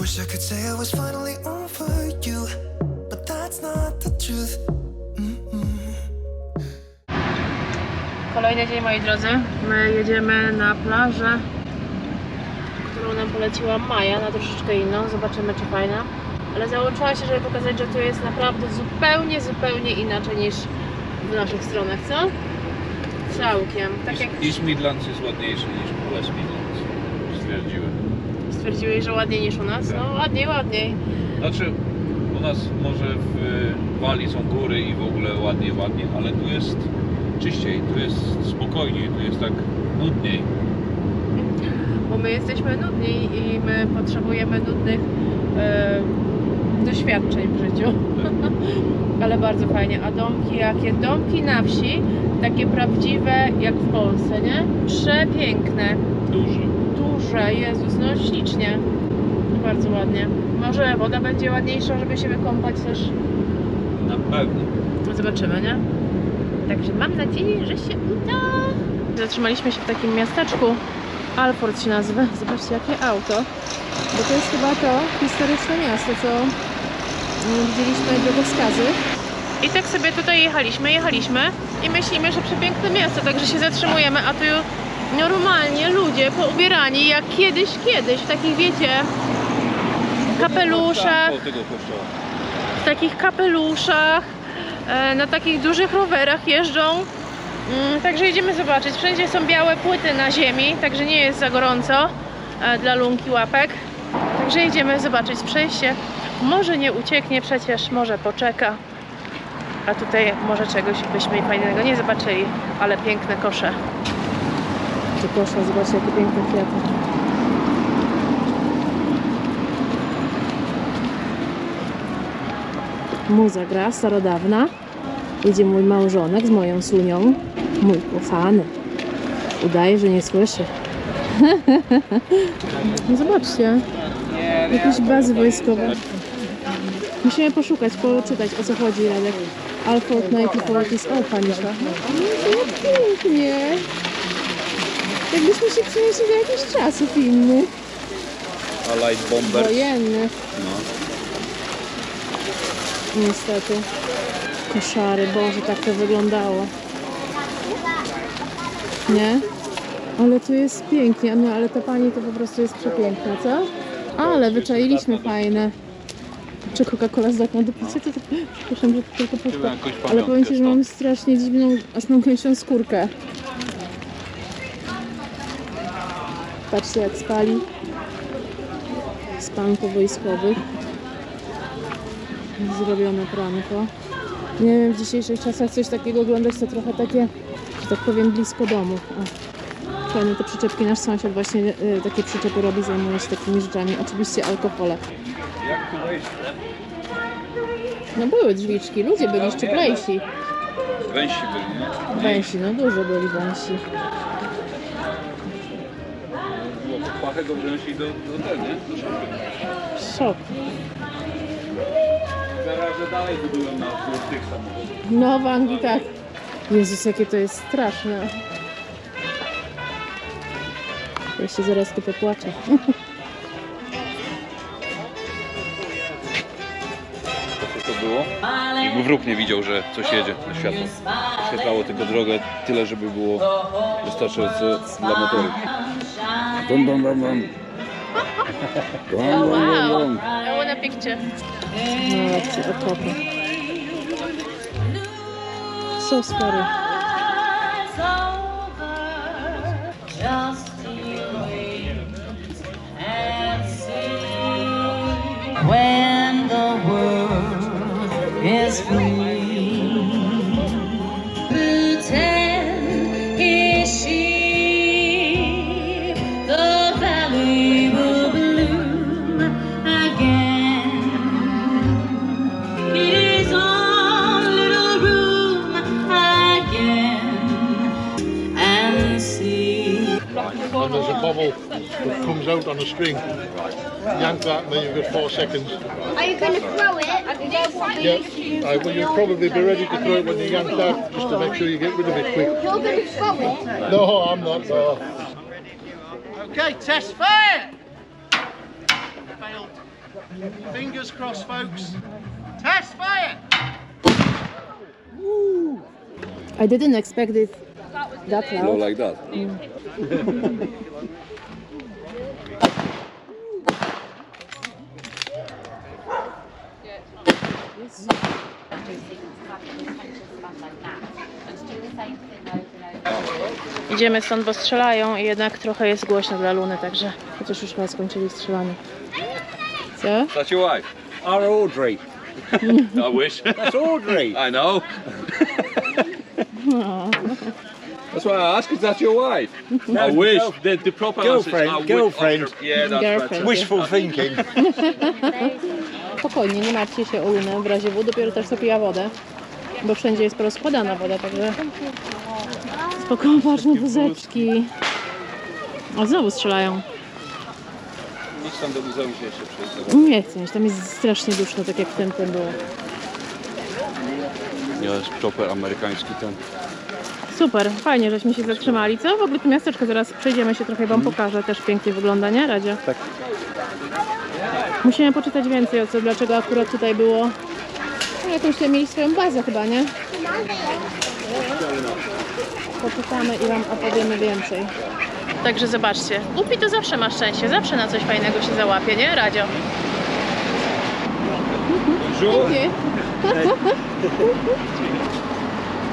Wish I could say I was finally over you, but that's not the truth. Kolejny dzień, moi drodzy. My jedziemy na plażę, którą nam poleciła Maja, na troszeczkę inną. Zobaczymy, czy fajna. Ale załączyła się, żeby pokazać, że tu jest naprawdę zupełnie, zupełnie inaczej niż w naszych stronach, co? Całkiem. Tak jak East Midlands jest ładniejszy niż West Midlands. Stwierdziłem. Stwierdziłeś, że ładniej niż u nas. Tak. No ładniej, ładniej. Znaczy, u nas może w y, Walii są góry i w ogóle ładnie, ładnie, ale tu jest czyściej, tu jest spokojniej, tu jest tak nudniej. Bo my jesteśmy nudni i my potrzebujemy nudnych e, doświadczeń w życiu. Ale bardzo fajnie. A domki jakie? Domki na wsi, takie prawdziwe jak w Polsce, nie? Przepiękne, Duży. Duże, Jezus, no ślicznie. Bardzo ładnie. Może woda będzie ładniejsza, żeby się wykąpać też. Na pewno. No Zobaczymy, nie? Także mam nadzieję, że się uda. Zatrzymaliśmy się w takim miasteczku. Alford się nazywa. Zobaczcie, jakie auto. Bo to jest chyba to historyczne miasto, co widzieliśmy drogowskazy. I tak sobie tutaj jechaliśmy, jechaliśmy i myślimy, że przepiękne miasto, także się zatrzymujemy, a tu normalnie ludzie poubierani jak kiedyś, kiedyś, w takich wiecie, kapeluszach, w takich kapeluszach, e, na takich dużych rowerach jeżdżą. Mm, Także idziemy zobaczyć. Wszędzie są białe płyty na ziemi, także nie jest za gorąco e, dla lunki łapek. Także idziemy zobaczyć przejście. Może nie ucieknie przecież, może poczeka. A tutaj może czegoś byśmy fajnego nie zobaczyli, ale piękne kosze. Te kosze, zobaczcie jakie piękne kwiaty. Muza gra starodawna. Idzie mój małżonek z moją sunią. Mój kochany. Udaje, że nie słyszy. No Zobaczcie. Jakieś bazy wojskowe. Musimy poszukać, poczytać o co chodzi, Radek. Alford 94 is O, pani szła. No, jak pięknie. Jakbyśmy się przenieśli do jakichś czasów innych. A light bomber. Wojennych. No. Niestety. Koszary, Boże, tak to wyglądało. Nie? Ale tu jest pięknie, no ale ta pani to po prostu jest przepiękna, co? Ale wyczailiśmy fajne. Czy Coca-Cola zdatna do picia? To, to, przepraszam, że to tylko powiem. jakąś Ale powiem Ci, że mam strasznie dziwną, aż mam skórkę. Patrzcie jak spali. Spanko wojskowych. Zrobione pranko. Nie wiem, w dzisiejszych czasach coś takiego oglądać to trochę takie, że tak powiem, blisko domu. O. Fajne te przyczepki. Nasz sąsiad właśnie y, takie przyczepy robi, zajmuje się takimi rzeczami. Oczywiście alkohole. Jak tu wejść? No były drzwiczki, ludzie byli szczuplejsi. Węsi byli, nie? Węsi, no dużo byli węsi. Pachę go wziąć i do, do tego, nie? Do szafy. Szok. Garaże dalej budują na wzór tych samochodów. No w Anglii tak. Jezus, jakie to jest straszne. Ja się zaraz tu popłaczę. Co to było? Jakby wróg nie widział, że coś jedzie na światło. Oświetlało tylko drogę tyle, żeby było wystarczająco dla motoru. Run, run, run, run. run, oh, wow. run, run. I want a picture. No, that's a couple. So scary. Just that comes out on a string. Yank that and then you've got four seconds. Are you going to throw it? Yeah, uh, well you'll probably be ready to throw it when you yank that, just to make sure you get rid of it quick. You're going to throw it? No, I'm not. No. Okay, test fire! failed. Fingers crossed, folks. Test fire! I didn't expect it that loud. No like that. Idziemy stąd, bo strzelają i jednak trochę jest głośno dla Luny, także chociaż już chyba skończyli strzelanie. Co? That's your wife. Our Audrey. I wish. That's Audrey. I know. That's why I asked, is that your wife? I wish. girl- The, the proper girlfriend, answer is, girlfriend. Wish. Yeah, that's Girlfriend. better. Wishful thinking. Spokojnie, nie martwcie się o Lunę w razie W, dopiero też sobie pija wodę, bo wszędzie jest porozkładana woda, także spokojnie, ważne wózeczki. O, znowu strzelają. Idź tam do muzeum się jeszcze przejść. Nie chcę tam jest strasznie duszno, tak jak w tym, tym było. Nie, jest proper amerykański ten. Super, fajnie, żeśmy się zatrzymali. Co? W ogóle to miasteczko, zaraz przejdziemy się trochę, wam pokażę. Też pięknie wygląda, nie, Radzie? Tak. Musimy poczytać więcej o co, dlaczego akurat tutaj było. No, jakąś tutaj mieli swoją bazę chyba, nie? Poczytamy i wam opowiemy więcej. Także zobaczcie, Upi to zawsze ma szczęście, zawsze na coś fajnego się załapie, nie, Radzio? Dzięki.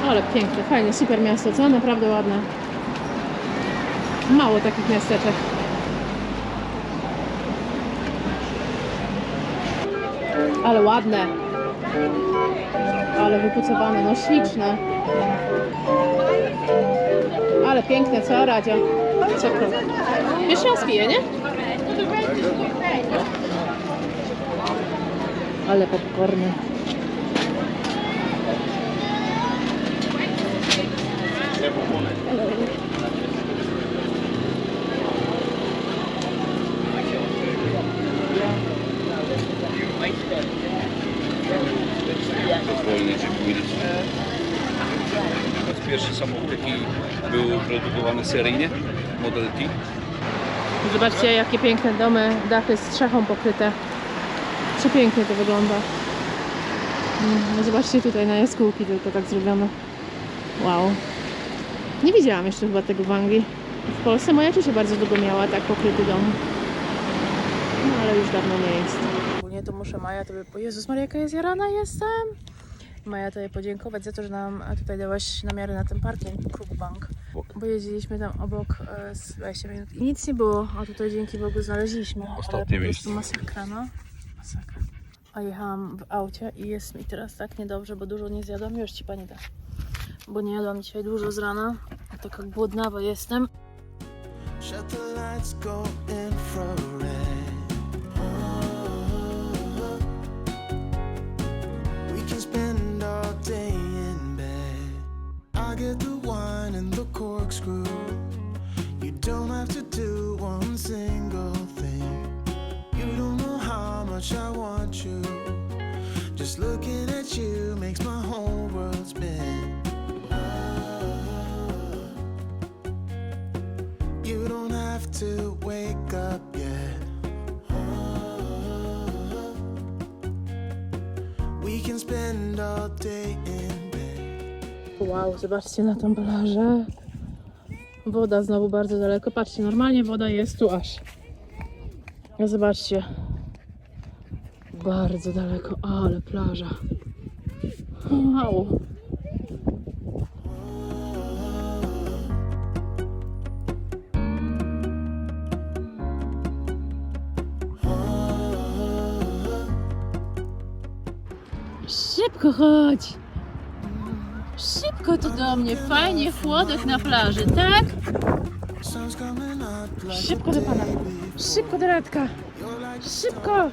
Ale piękne, fajnie, super miasto, co? Naprawdę ładne. Mało takich miasteczek. Ale ładne. Ale wypucowane, no śliczne. Ale piękne, co Radzio? Co to? Jeszcze raz piję, nie? Ale popcorny. Zwolnić, produkowany seryjnie, Model T. Zobaczcie, jakie piękne domy, dachy z strzechą pokryte. Przepięknie to wygląda. Mm, Zobaczcie tutaj na jaskółki tylko tak zrobione. Wow. Nie widziałam jeszcze chyba tego w Anglii. W Polsce moja ciocia bardzo długo miała tak pokryty dom. No ale już dawno nie jest. Ogólnie to muszę Maja tobie... Po Jezus Maria, jaka jest jarana jestem! Maja tobie podziękować za to, że nam tutaj dałaś namiary na ten parking Bo jeździliśmy tam obok e, z 20 minut i nic nie było, a tutaj dzięki Bogu znaleźliśmy. Ale Ostatnie po prostu miejsce. masakra, no. Masakra. A jechałam w aucie i jest mi teraz tak niedobrze, bo dużo nie zjadłam. Już ci pani da. Bo nie jadłam dzisiaj dużo z rana. Taka głodnawa jestem. Shut the lights, go infrared. We can spend all day in. Wow, zobaczcie na tą plażę. Woda znowu bardzo daleko. Patrzcie, normalnie woda jest tu aż. Zobaczcie. Bardzo daleko, ale plaża. Wow. Szybko chodź! Szybko tu do mnie, fajnie, chłodek na plaży, tak? Szybko do pana. Szybko do Radka. Szybko!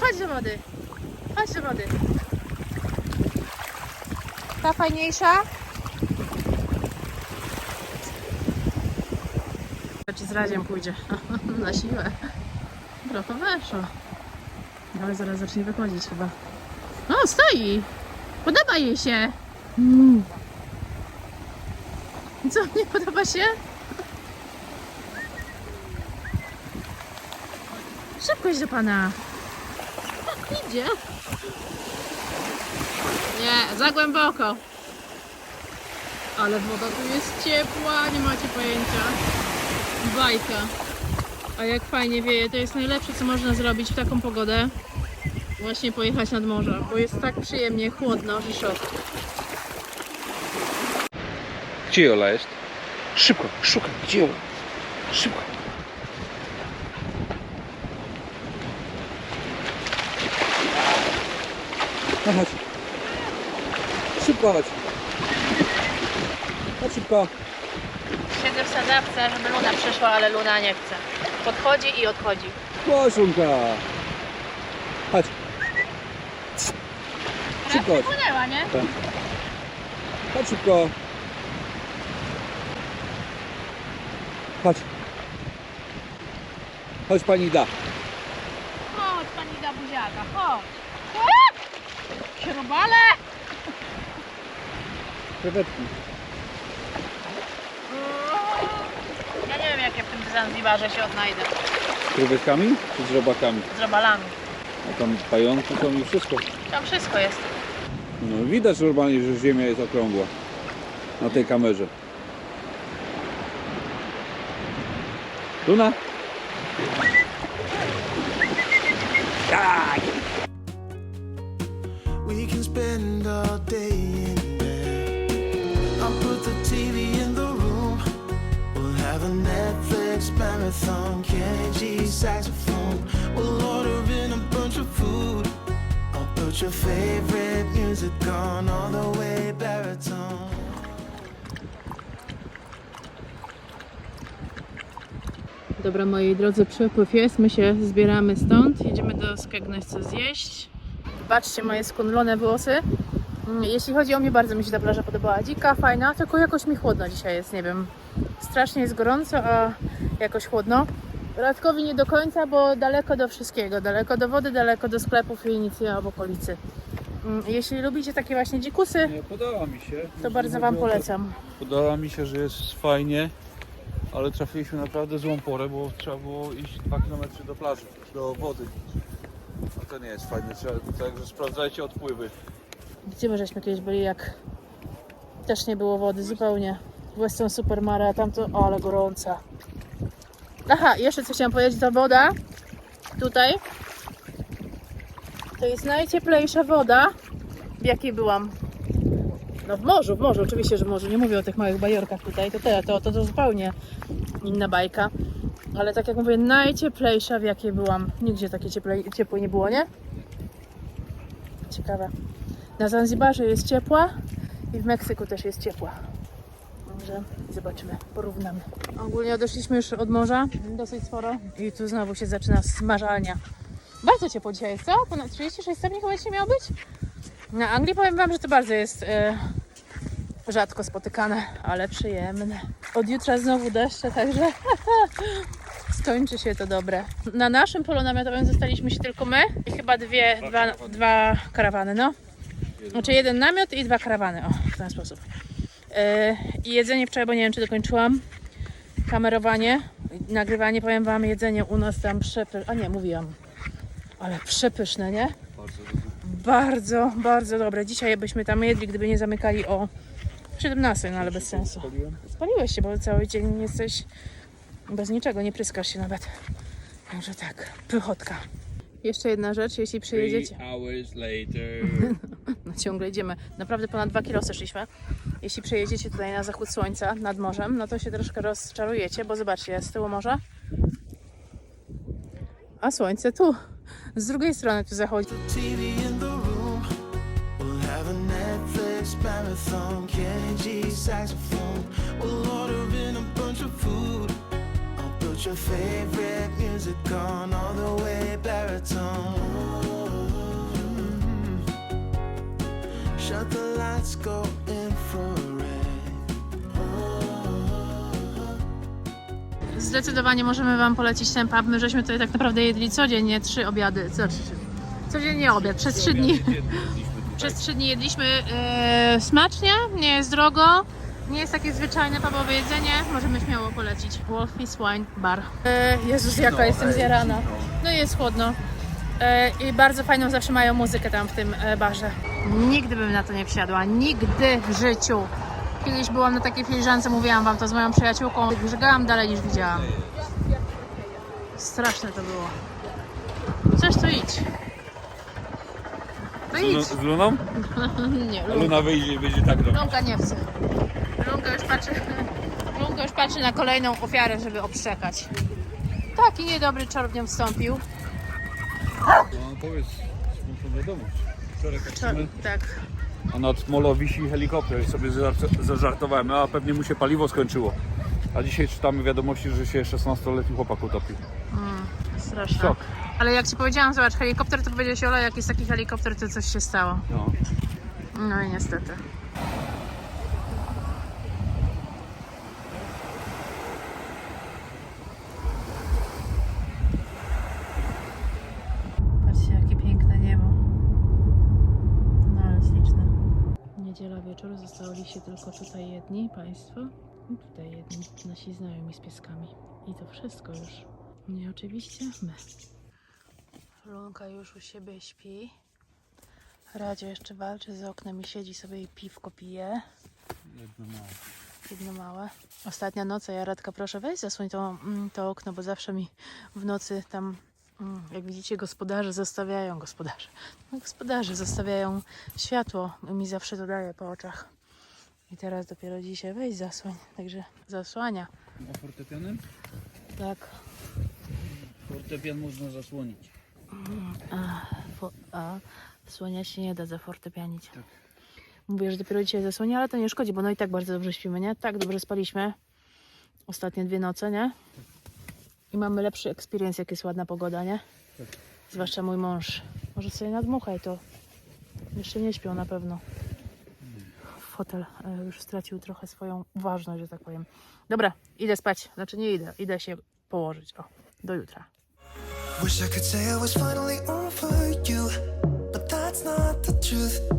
Chodź do wody. Chodź do wody. Ta fajniejsza? Czy z radziem pójdzie? Na siłę. Trochę weszło. Ale zaraz zacznie wychodzić chyba. O, stoi! Podoba jej się! Co, nie podoba się? Szybko do pana. Tak, idzie. Nie, za głęboko. Ale woda tu jest ciepła, nie macie pojęcia. Bajka. A jak fajnie wieje, to jest najlepsze co można zrobić w taką pogodę. Właśnie pojechać nad morze, bo jest tak przyjemnie chłodno, że szok. Gdzie Jola jest? Szybko, szukaj, gdzie Jola? Szybko. No chodź. Szybko chodź. Chodź szybko. Siedzę w sadzawce, żeby Luna przyszła, ale Luna nie chce. Podchodzi i odchodzi. Chodź, Lunka. Chodź. Szybko chodź. Płynęła, nie? Chodź szybko. Chodź. Chodź pani da. Chodź, pani da buziaka, chodź. Śrubale! Krewetki. Ja nie wiem, jak ja w tym Zanzibarze się odnajdę. Z krewetkami czy z robakami? Z robalami. A tam pająki są i wszystko. Tam wszystko jest. No widać normalnie, że ziemia jest okrągła. Na tej kamerze. Luna? We can spend all day marathon. Saxophone. We'll order in a bunch of food. I'll put your favorite music on all the way baritone. Dobra, moi drodzy, przepływ jest. My się zbieramy stąd. Jedziemy do Skegness co zjeść. Patrzcie, moje skunlone włosy. Mm, Jeśli chodzi o mnie, bardzo mi się ta plaża podobała. Dzika, fajna, tylko jakoś mi chłodno dzisiaj jest, nie wiem. Strasznie jest gorąco, a jakoś chłodno. Radkowi nie do końca, bo daleko do wszystkiego. Daleko do wody, daleko do sklepów i nic nie w okolicy. Jeśli lubicie takie właśnie dzikusy, Nie, podoba mi się. to bardzo Wam polecam. Podoba mi się, że jest fajnie, ale trafiliśmy naprawdę złą porę, bo trzeba było iść 2 km do plaży, do wody. A to nie jest fajne, trzeba, także sprawdzajcie odpływy. Gdzie my żeśmy kiedyś byli, jak też nie było wody zupełnie. Western Supermare, a tamto, o, ale gorąca. Aha, jeszcze co chciałam powiedzieć, ta woda tutaj to jest najcieplejsza woda, w jakiej byłam. No w morzu, w morzu, oczywiście, że w morzu. Nie mówię o tych małych bajorkach tutaj, to tyle, to, to, to zupełnie inna bajka. Ale tak jak mówię, najcieplejsza w jakiej byłam. Nigdzie takiej cieplej, ciepłej nie było, nie? Ciekawe. Na Zanzibarze jest ciepła i w Meksyku też jest ciepła. Także zobaczymy, porównamy. Ogólnie odeszliśmy już od morza, dosyć sporo. I tu znowu się zaczyna smażalnia. Bardzo ciepło dzisiaj jest, co? Ponad 36 stopni chyba dzisiaj miało być? Na Anglii powiem Wam, że to bardzo jest e, rzadko spotykane, ale przyjemne. Od jutra znowu deszcze, także skończy się to dobre. Na naszym polu namiotowym zostaliśmy się tylko my i chyba dwie, dwa, dwa karawany, no. Znaczy jeden namiot i dwa karawany, o, w ten sposób. Yy, I jedzenie wczoraj, bo nie wiem czy dokończyłam. Kamerowanie, nagrywanie, powiem Wam, jedzenie u nas tam przepyszne, a nie, mówiłam. Ale przepyszne, nie? Bardzo, bardzo dobre. Dzisiaj byśmy tam jedli, gdyby nie zamykali o 17, no ale bez sensu. Spaliłeś się, bo cały dzień jesteś bez niczego, nie pryskasz się nawet. Także tak, pychotka. Jeszcze jedna rzecz, jeśli przyjedziecie. hours later. No, ciągle idziemy. Naprawdę ponad 2 kilo szliśmy. Jeśli przejedziecie tutaj na zachód słońca nad morzem, no to się troszkę rozczarujecie, bo zobaczcie, z tyłu morza. A słońce tu. Z drugiej strony tu zachodzi. Your favorite music on all the way baritone. Shut the lights, go infrared. Zdecydowanie możemy Wam polecić ten pub. My żeśmy tutaj tak naprawdę jedli codziennie trzy obiady, znaczy Codziennie obiad, przez trzy dni. Przez trzy dni jedliśmy e, smacznie, nie jest drogo, nie jest takie zwyczajne pubowe jedzenie, możemy śmiało polecić. Wolfie's Wine Bar. E, Jezus, jaka jestem zjarana. No i jest chłodno. E, I bardzo fajną zawsze mają muzykę tam w tym e, barze. Nigdy bym na to nie wsiadła, nigdy w życiu. Kiedyś byłam na takiej filiżance, mówiłam wam to z moją przyjaciółką, brzegałam dalej niż widziałam. Straszne to było. Chcesz to idź. To idź. Z Luną? Nie, A Luna wyjdzie i będzie tak robić. Lunka nie chce. Lunka już patrzy, Lunka już patrzy na kolejną ofiarę, żeby obszczekać. Taki niedobry czar w nią wstąpił. No powiedz, smutną wiadomość. Wczoraj tak. a nad Molo wisi helikopter i sobie zażart- zażartowałem, a pewnie mu się paliwo skończyło. A dzisiaj czytamy wiadomości, że się 16-letni chłopak utopił. Straszne. Szok. Ale jak ci powiedziałam, zobacz, helikopter, to powiedziałeś, Ola, jak jest taki helikopter, to coś się stało. No. No i niestety. Patrzcie, jakie piękne niebo. No ale śliczne. Niedziela wieczór, zostali się tylko tutaj jedni państwo. I tutaj jedni nasi znajomi z pieskami. I to wszystko już. No i oczywiście my. Lunka już u siebie śpi. Radzio jeszcze walczy z oknem i siedzi sobie i piwko pije. Jedno małe. Jedno małe. Ostatnia noc, a ja Radka proszę weź zasłoń to, mm, to okno, bo zawsze mi w nocy tam, mm, jak widzicie, gospodarze zostawiają, gospodarze, no, gospodarze zostawiają światło. Mi zawsze to daje po oczach. I teraz dopiero dzisiaj weź zasłoń, także zasłania. A fortepianem? Tak. Fortepian można zasłonić. A, fo, a słonia się nie da zafortepianić. Mówię, że dopiero dzisiaj zasłonia, ale to nie szkodzi, bo no i tak bardzo dobrze śpimy, nie? Tak dobrze spaliśmy ostatnie dwie noce, nie? I mamy lepszy experience, jak jest ładna pogoda, nie? Zwłaszcza mój mąż. Może sobie nadmuchaj to. Jeszcze nie śpią na pewno. Fotel e, już stracił trochę swoją ważność, że tak powiem. Dobra, idę spać. Znaczy nie idę, idę się położyć. O, do jutra. Wish I could say I was finally over you, but that's not the truth.